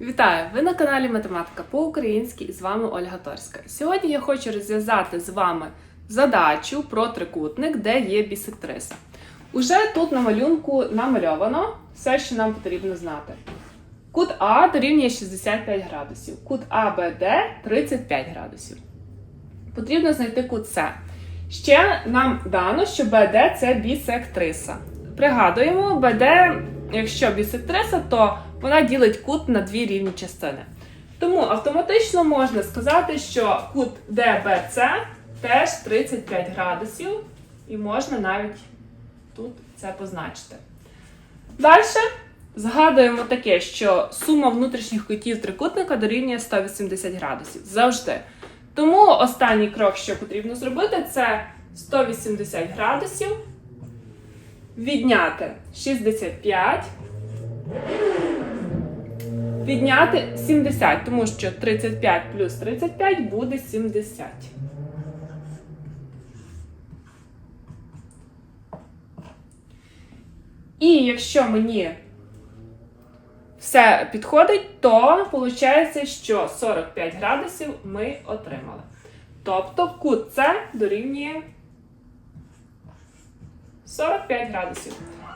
Вітаю! Ви на каналі Математика по-українськи і з вами Ольга Торська. Сьогодні я хочу розв'язати з вами задачу про трикутник, де є бісектриса. Уже тут на малюнку намальовано все, що нам потрібно знати. Кут А дорівнює 65 градусів, кут АБД 35 градусів. Потрібно знайти кут С. Ще нам дано, що БД це бісектриса. Пригадуємо, БД, якщо бісектриса, то вона ділить кут на дві рівні частини. Тому автоматично можна сказати, що кут ДБЦ теж 35 градусів, і можна навіть тут це позначити. Далі згадуємо таке, що сума внутрішніх кутів трикутника дорівнює 180 градусів. Завжди. Тому останній крок, що потрібно зробити, це 180 градусів, відняти 65, відняти 70, тому що 35 плюс 35 буде 70. І якщо мені все підходить, то виходить, що 45 градусів ми отримали. Тобто кут С дорівнює 45 градусів.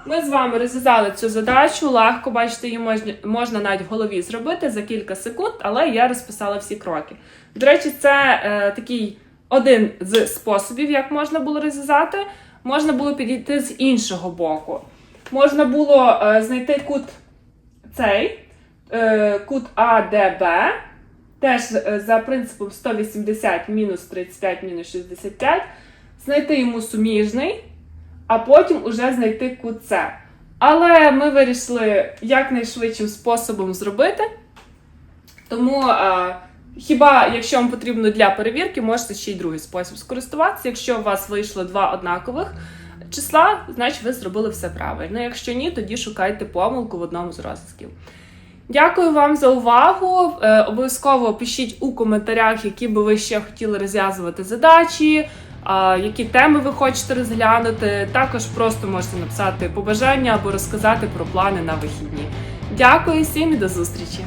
Ми з вами розв'язали цю задачу, легко бачите, її можна, можна навіть в голові зробити за кілька секунд, але я розписала всі кроки. До речі, це е, такий один з способів, як можна було розв'язати. Можна було підійти з іншого боку. Можна було е, знайти кут цей, е, кут АДБ, теж е, за принципом 180 мінус 35 мінус 65, знайти йому суміжний, а потім уже знайти кут С. Але ми вирішили якнайшвидшим способом зробити. Тому е, хіба, якщо вам потрібно для перевірки, можете ще й другий спосіб скористуватися. Якщо у вас вийшло два однакових числа, значить ви зробили все правильно. Якщо ні, тоді шукайте помилку в одному з розв'язків. Дякую вам за увагу. Е, обов'язково пишіть у коментарях, які би ви ще хотіли розв'язувати задачі, а, які теми ви хочете розглянути. Також просто можете написати побажання або розказати про плани на вихідні. Дякую всім і до зустрічі!